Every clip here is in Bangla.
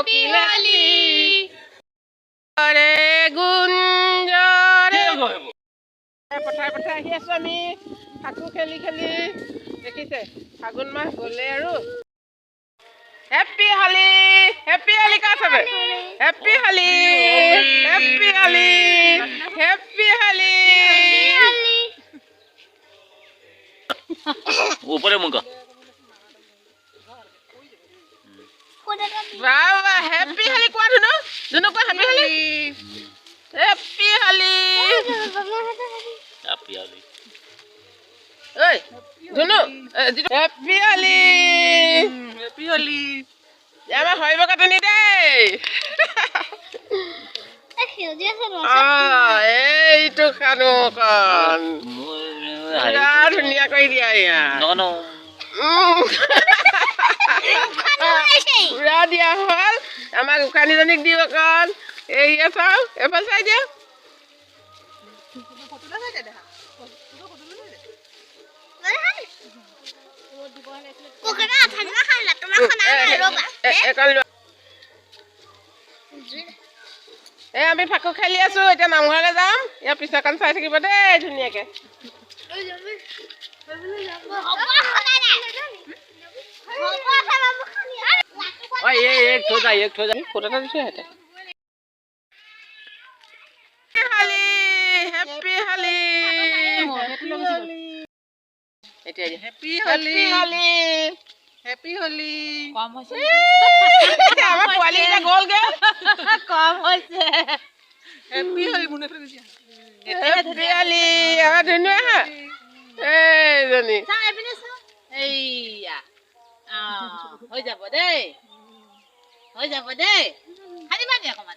কোকিলালি রে গুঞ্জৰে পথাৰে পথাৰে আহি আছো আমি। ফাকু খেলি খেলি। দেখিছে ফাগুন মাহ গ'লে আৰু। হেপী হলি হেপী হলি কা চবে happy Holi happy Holi happy Holi উপরে মুখ। বাবা হেপী হলি কোৱা ধুনু ধুনু কোৱা হেপী হলি হেপী হলি চাপি আলি ঐ ধুনু হেপী হলি হেপী হলি আমাৰ হৰিব কাটনি অঁ এইটো খানো পুৰা ধুনীয়া কৰি দিয়া ইয়াত। নন দিয়া হ'ল আমাৰ গোসাঁনীজনীক দিওঁ অকণ এয়া চাওঁ এফাল চাই দিয়া এ-। এই আমি ফাকু খেলি আছো এতিয়া নামঘৰলৈ যাম ইয়াৰ পিছৰকণ চাই থাকিব দেই ধুনীয়াকে ওই এই এক থৈ যা এক থৈ যা। ফুট এটা। হালি হেপী হালি কম হৈছে আমাৰ পোৱালীকেইটা গ'লগে কম হৈছে হেপী হলি মুনে ফেলে দিয়া হেপী হালি আমাৰ ধুনু আহা এইজনী চাওঁ এইপিনে চাওঁ এইয়া যাব দেই হৈ যাব দেই খানিবা দে অকমান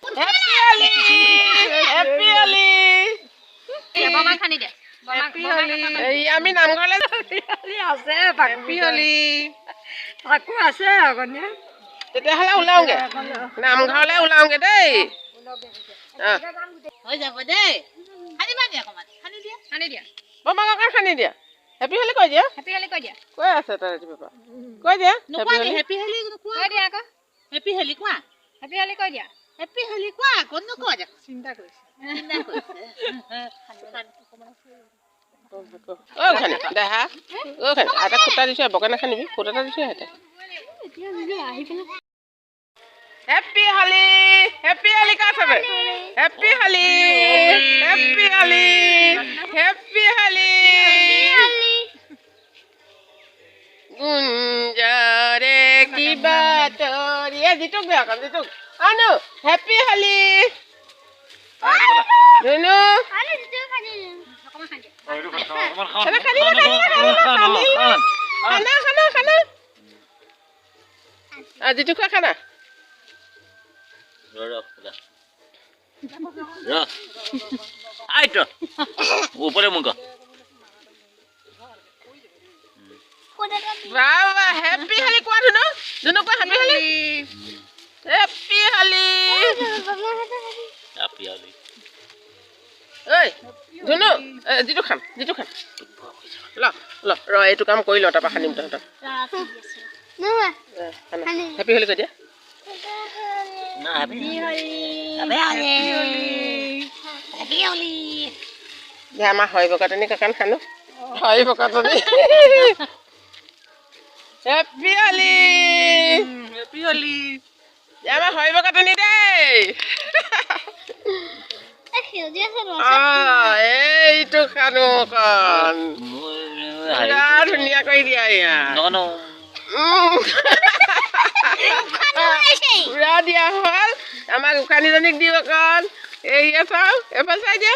খানি দে আমি নাম আছে পিয়লি তাকো আছে আগনিয়ে তেতিয়াহ'লে ওলাওগে নামঘৰলৈ ওলাওগে দেই খানি দিয়া হেপী হেলি কৈ দিয়া হেপী হেলি কৈ দিয়া কৈ আছে তাৰ কৈ দিয়া হেপী হেলি কৈ দিয়া আকৌ হেপী হেলি কোৱা হেপী হেলি কৈ দিয়া হেপী হেলি কোৱা ক'ত নোকোৱা দেখোন চিন্তা কৰিছে চিন্তা কৰিছে অ' খানি দেহা অ' খানি এটা দিছোঁ বকে নাখানিবি ফুটা এটা দিছোঁ সিহঁতে হেপী হালি হেপী হালি কা চবে হেপী হালি হেপী হালি জিতুক দে অকণ জিতুক আনো হেপী হালি ধুনু খানা খানি। খানা। খানা। খানা। আজি জিতু খোৱা খানা। আইটো উপরে মুখ। বাবা হেপী হালি কোৱা ধুনু ধুনু কোৱা হেপী হালি চাপি আলি ঐ ধুনু এ, জিতু খাম জিতু খাম ল ল ৰ এইটো কাম কৰি লওঁ তাৰপৰা খানিম তহঁতক হেপী হলি কৈ দিয়া যে আমাৰ হয় বকাটনি কাকান খানো হয় বকাটনি হেপী হলি হেপী হলি যে আমাৰ হয় বকাটনি দেই অঁ এইটো খানো অকণ পুৰা ধুনীয়া দিয়া ইয়াত পুৰা দিয়া হ'ল আমাৰ গোসাঁনীজনীক দিওঁ অকণ এয়া চাওঁ এফাল চাই দিয়া।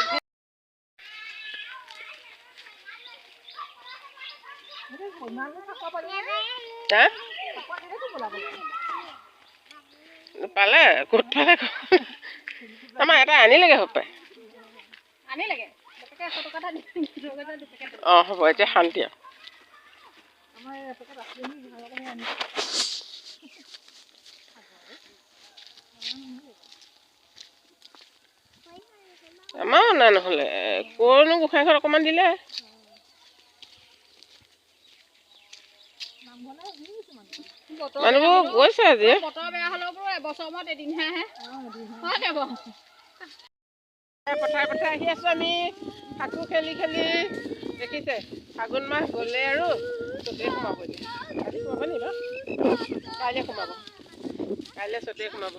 পালে ক'ত পালে আমাৰ এটা আনিলেগে হপাই অঁ হ'ব এতিয়া শান্তি আৰু। আমাৰো অনা নহ'লে ক'নো গোঁসাইঘৰত অকণমান দিলে। মানুহবোৰ গৈছে আজি? বতৰ বেয়া হ'লেও এবছৰ মূৰত এদিনহে আহে। হয় দে বাৰু? পথাৰে পথাৰে আহি আছোঁ আমি। সাঁতোৰ খেলি খেলি দেখিছে ফাগুণ মাহ গ'লে আৰু চ'তেই সোমাব এতিয়া। আজি সোমাব নি বাৰু? কাইলৈ সোমাব। কাইলৈ চ'তেই সোমাব।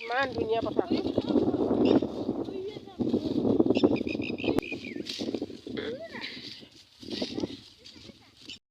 ইমান ধুনীয়া পথাৰ।